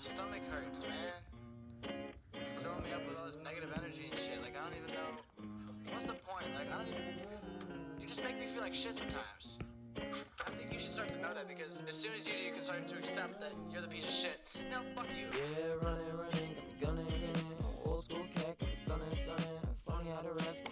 my stomach hurts, man. You're throwing me up with all this negative energy and shit. Like, I don't even know. What's the point? Like, I don't even. You just make me feel like shit sometimes. I think you should start to know that because as soon as you do, you can start to accept that you're the piece of shit. Now, fuck you. Yeah, running, running, got me gunning, gunning. Old school cat, got me stunning, stunning. Funny how to rest,